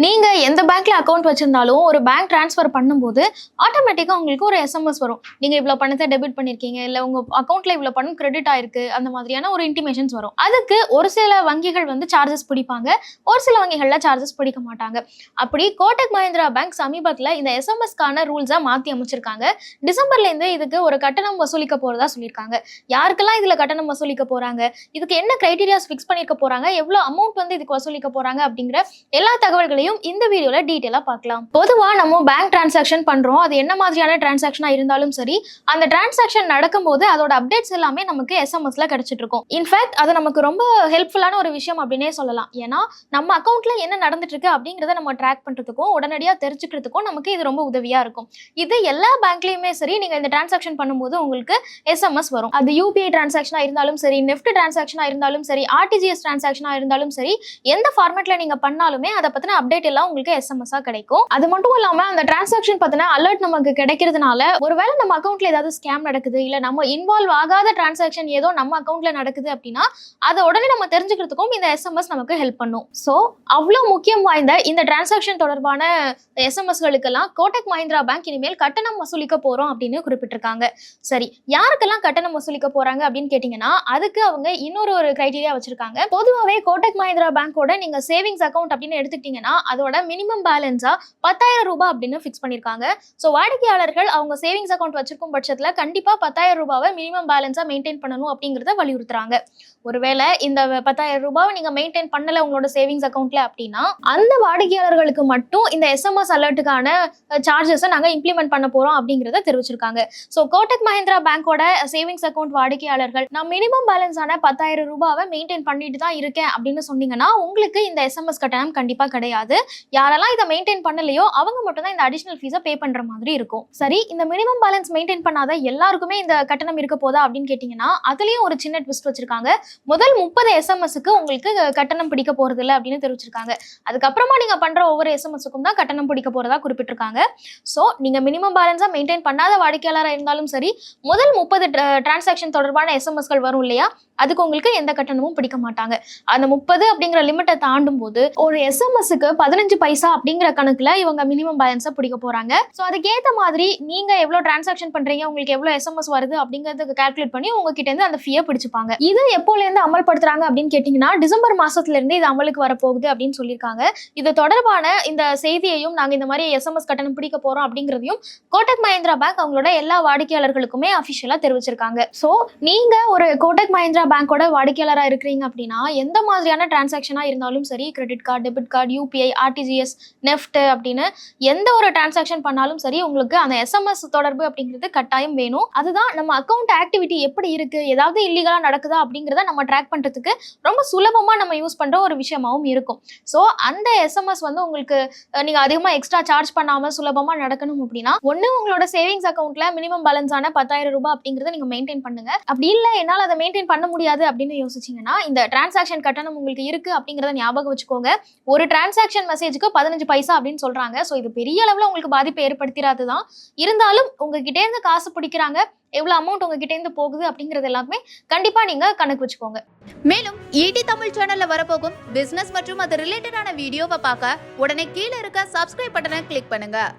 நீங்க எந்த பேங்க்ல அக்கௌண்ட் வச்சிருந்தாலும் ஒரு பேங்க் ட்ரான்ஸ்ஃபர் பண்ணும்போது ஆட்டோமேட்டிக்காக உங்களுக்கு ஒரு எஸ்எம்எஸ் வரும். நீங்கள் இவ்வளோ பணத்தை டெபிட் பண்ணிருக்கீங்க இல்லை உங்கள் அக்கௌண்ட்டில் இவ்வளோ பணம் கிரெடிட் ஆயிருக்கு அந்த மாதிரியான ஒரு இன்டிமேஷன்ஸ் வரும். அதுக்கு ஒரு சில வங்கிகள் வந்து சார்ஜஸ் பிடிப்பாங்க. ஒரு சில வங்கிகளில் சார்ஜஸ் பிடிக்க மாட்டாங்க. அப்படி கோட்டக் மஹிந்திரா பேங்க் சமீபத்தில் இந்த எஸ்எம்எஸ்க்கான ரூல்ஸை மாற்றி அமைச்சிருக்காங்க. டிசம்பர்லேருந்து இதுக்கு ஒரு கட்டணம் வசூலிக்க போகிறதா சொல்லியிருக்காங்க யாருக்கெல்லாம் இதில் கட்டணம் வசூலிக்க போகிறாங்க இதுக்கு என்ன க்ரைட்டீரியாஸ் ஃபிக்ஸ் பண்ணியிருக்க போகிறாங்க எவ்வளோ அமௌண்ட் வந்து இதுக்கு வசூலிக்க போகிறாங்க அப்படிங்கிற எல்லா தகவல்களையும் இந்த வீடியோல டீட்டெயிலா பார்க்கலாம். பொதுவா நம்ம பேங்க் டிரான்சாக்ஷன் பண்றோம். அது என்ன மாதிரியான டிரான்சாக்ஷனா இருந்தாலும் சரி அந்த டிரான்சாக்ஷன் நடக்கும்போது அதோட அப்டேட்ஸ் எல்லாமே நமக்கு எஸ்எம்எஸ்ல கிடைச்சிட்டு இருக்கும். இன்ஃபேக்ட் அது நமக்கு ரொம்ப ஹெல்ப்ஃபுல்லான ஒரு விஷயம் அப்படின்னே சொல்லலாம். ஏன்னா நம்ம அக்கௌண்ட்ல என்ன நடந்துட்டு இருக்கு அப்படிங்கறத நம்ம ட்ராக் பண்றதுக்கும் உடனடியா தெரிஞ்சுக்கிறதுக்கும் நமக்கு இது ரொம்ப உதவியா இருக்கும். இது எல்லா பேங்க்லயுமே சரி நீங்க இந்த டிரான்சாக்ஷன் பண்ணும்போது உங்களுக்கு எஸ்எம்எஸ் வரும். அது யூபிஐ டிரான்சாக்ஷனா இருந்தாலும் சரி நெஃப்ட் டிரான்சாக்ஷனா இருந்தாலும் சரி ஆர்டிஜிஎஸ் டிரான்சாக்ஷனா இருந்தாலும் சரி எந்த ஃபார்மேட்ல நீங்க பண்ணாலுமே அதை பத்தின அப்டேட் எல்லாம் உங்களுக்கு எஸ்எம்எஸ் கிடைக்கும். அது மட்டும் இல்லாம அந்த டிரான்சாக்ஷன் பத்தின அலர்ட் நமக்கு கிடைக்கிறதுனால ஒருவேளை நம்ம அக்கௌண்ட்ல ஏதாவது ஸ்கேம் நடக்குது இல்ல நம்ம இன்வால்வ் ஆகாத டிரான்சாக்ஷன் ஏதோ நம்ம அக்கௌண்ட்ல நடக்குது அப்படின்னா அதை உடனே நம்ம தெரிஞ்சுக்கிறதுக்கும் இந்த எஸ்எம்எஸ் நமக்கு ஹெல்ப் பண்ணும். ஸோ அவ்வளோ முக்கியம் வாய்ந்த இந்த டிரான்சாக்ஷன் தொடர்பான எஸ்எம்எஸ்களுக்கெல்லாம் கோட்டக் மஹிந்திரா பேங்க் இனிமேல் கட்டணம் வசூலிக்க போறோம் அப்படின்னு குறிப்பிட்டிருக்காங்க. சரி யாருக்கெல்லாம் கட்டணம் வசூலிக்க போறாங்க அப்படின்னு கேட்டீங்கன்னா அதுக்கு அவங்க இன்னொரு ஒரு கிரைட்டீரியா வச்சிருக்காங்க. பொதுவாகவே கோட்டக் மஹிந்திரா பேங்கோட நீங்க சேவிங்ஸ் அக்கௌண்ட் அப்படின்னு எடுத்துட்டீங்கன்னா அதோட மினிமம் பேலன்ஸா பத்தாயிரம் ரூபாய் அப்படின்னு ஃபிக்ஸ் பண்ணியிருக்காங்க ஸோ வாடிக்கையாளர்கள் அவங்க சேவிங்ஸ் அக்கௌண்ட் வச்சிருக்கும் பட்சத்தில் கண்டிப்பாக பத்தாயிரம் ரூபாவை மினிமம் பேலன்ஸா மெயின்டைன் பண்ணணும் அப்படிங்கிறத வலியுறுத்துறாங்க. ஒருவேளை இந்த பத்தாயிரம் ரூபாவை நீங்க மெயின்டைன் பண்ணல உங்களோட சேவிங்ஸ் அக்கௌண்ட்ல அப்படின்னா அந்த வாடிக்கையாளர்களுக்கு மட்டும் இந்த எஸ்எம்எஸ் அலர்ட்டுக்கான சார்ஜஸை நாங்கள் இம்ப்ளிமெண்ட் பண்ண போறோம் அப்படிங்கிறத தெரிவிச்சிருக்காங்க. ஸோ கோட்டக் மஹிந்திரா பேங்கோட சேவிங்ஸ் அக்கௌண்ட் வாடிக்கையாளர்கள் நான் மினிமம் பேலன்ஸான பத்தாயிரம் ரூபாவை மெயின்டைன் பண்ணிட்டு தான் இருக்கேன் அப்படின்னு சொன்னீங்கன்னா உங்களுக்கு இந்த எஸ்எம்எஸ் கட்டணம் கண்டிப்பாக கிடையாது. யாரெல்லாம் இதை மெயின்டைன் பண்ணலையோ அவங்க மட்டும் தான் இந்த அடிஷனல் ஃபீஸை பே பண்ணுற மாதிரி இருக்கும். சரி இந்த மினிமம் பேலன்ஸ் மெயின்டைன் பண்ணாத எல்லாருக்குமே இந்த கட்டணம் இருக்க போதா அப்படின்னு கேட்டிங்கன்னா அதுலேயும் ஒரு சின்ன ட்விஸ்ட் வச்சிருக்காங்க. முதல் முப்பது எஸ்எம்எஸ்க்கு உங்களுக்கு கட்டணம் பிடிக்க போகிறது இல்லை அப்படின்னு தெரிவிச்சிருக்காங்க. அதுக்கப்புறமா நீங்கள் பண்ணுற ஒவ்வொரு எஸ்எம்எஸ்க்கும் தான் கட்டணம் பிடிக்க போகிறதா குறிப்பிட்டிருக்காங்க. ஸோ நீங்கள் மினிமம் பேலன்ஸாக மெயின்டைன் பண்ணாத வாடிக்கையாளராக இருந்தாலும் சரி முதல் முப்பது டிரான்சாக்ஷன் தொடர்பான எஸ்எம்எஸ்கள் வரும் இல்லையா அதுக்கு உங்களுக்கு எந்த கட்டணமும் பிடிக்க மாட்டாங்க. அந்த முப்பது அப்படிங்கிற லிமிட்டை தாண்டும் போது ஒரு எஸ்எம்எஸ்க்கு பதினஞ்சு பைசா அப்படிங்கிற கணக்குல இவங்க மினிமம் பேலன்ஸை பிடிக்க போறாங்க. ஸோ அதுக்கேற்ற மாதிரி நீங்க எவ்வளவு டிரான்சாக்ஷன் பண்றீங்க உங்களுக்கு எவ்வளவு எஸ்எம்எஸ் வருது அப்படிங்கறதுக்கு கால்குலேட் பண்ணி உங்ககிட்ட இருந்து அந்த ஃபீயை பிடிச்சிப்பாங்க. இது எப்போல இருந்து அமல்படுத்துறாங்க அப்படின்னு கேட்டீங்கன்னா டிசம்பர் மாசத்துல இருந்து இது அமலுக்கு வரப்போகுது அப்படின்னு சொல்லியிருக்காங்க. இது தொடர்பான இந்த செய்தியையும் நாங்க இந்த மாதிரி எஸ்எம்எஸ் கட்டணம் பிடிக்க போறோம் அப்படிங்கிறதையும் கோட்டக் மஹிந்திரா பேங்க் அவங்களோட எல்லா வாடிக்கையாளர்களுக்குமே அஃபிஷியலாக தெரிவிச்சிருக்காங்க. ஸோ நீங்க ஒரு கோட்டக் மஹிந்திரா பேங்கோட வாடிக்கையாளராக இருக்கிறீங்க அப்படின்னா எந்த மாதிரியான டிரான்சாக்ஷனாக இருந்தாலும் சரி credit card debit card UPI RTGS NEFT அப்படின்னு எந்த ஒரு டிரான்சாக்ஷன் பண்ணாலும் சரி உங்களுக்கு அந்த எஸ்எம்எஸ் தொடர்பு அப்படிங்கிறது கட்டாயம் வேணும். அதுதான் நம்ம அக்கௌண்ட் ஆக்டிவிட்டி எப்படி இருக்கு ஏதாவது இல்லீகலா நடக்குதா அப்படிங்கிறத நம்ம ட்ராக் பண்றதுக்கு ரொம்ப சுலபமா நம்ம யூஸ் பண்ற ஒரு விஷயமாவும் இருக்கும். ஸோ அந்த எஸ்எம்எஸ் வந்து உங்களுக்கு நீங்கள் நீங்க அதிகமா எக்ஸ்ட்ரா சார்ஜ் பண்ணாம சுலபமா நடக்கணும் அப்படின்னா ஒண்ணு உங்களோட சேவிங்ஸ் அக்கௌண்ட்ல மினிமம் பேலன்ஸான பத்தாயிரம் ரூபாய் அப்படிங்கறத நீங்க மெயின்டைன் பண்ணுங்க. அப்படி இல்லை என்னால அதை மெயின்டைன் பண்ண முடியாது அப்படின்னு யோசிச்சீங்கன்னா இந்த டிரான்சாக்ஷன் கட்டணம் உங்களுக்கு இருக்கு அப்படிங்கிறத ஞாபகம் வச்சுக்கோங்க. ஒரு டிரான்சாக்ஷன் மெசேஜுக்கு பதினஞ்சு பைசா அப்படின்னு சொல்றாங்க. ஸோ இது பெரிய அளவில் உங்களுக்கு பாதிப்பை ஏற்படுத்திடாது தான் இருந்தாலும் உங்ககிட்ட இருந்து காசு பிடிக்கிறாங்க. எவ்வளோ அமௌண்ட் உங்ககிட்ட இருந்து போகுது அப்படிங்கிறது எல்லாமே கண்டிப்பாக நீங்கள் கணக்கு வச்சுக்கோங்க. மேலும் ஈடி தமிழ் சேனலில் வரப்போகும் பிஸ்னஸ் மற்றும் அது ரிலேட்டடான வீடியோவை பார்க்க உடனே கீழே இருக்க சப்ஸ்கிரைப் பட்டனை கிளிக் பண்ணுங்கள்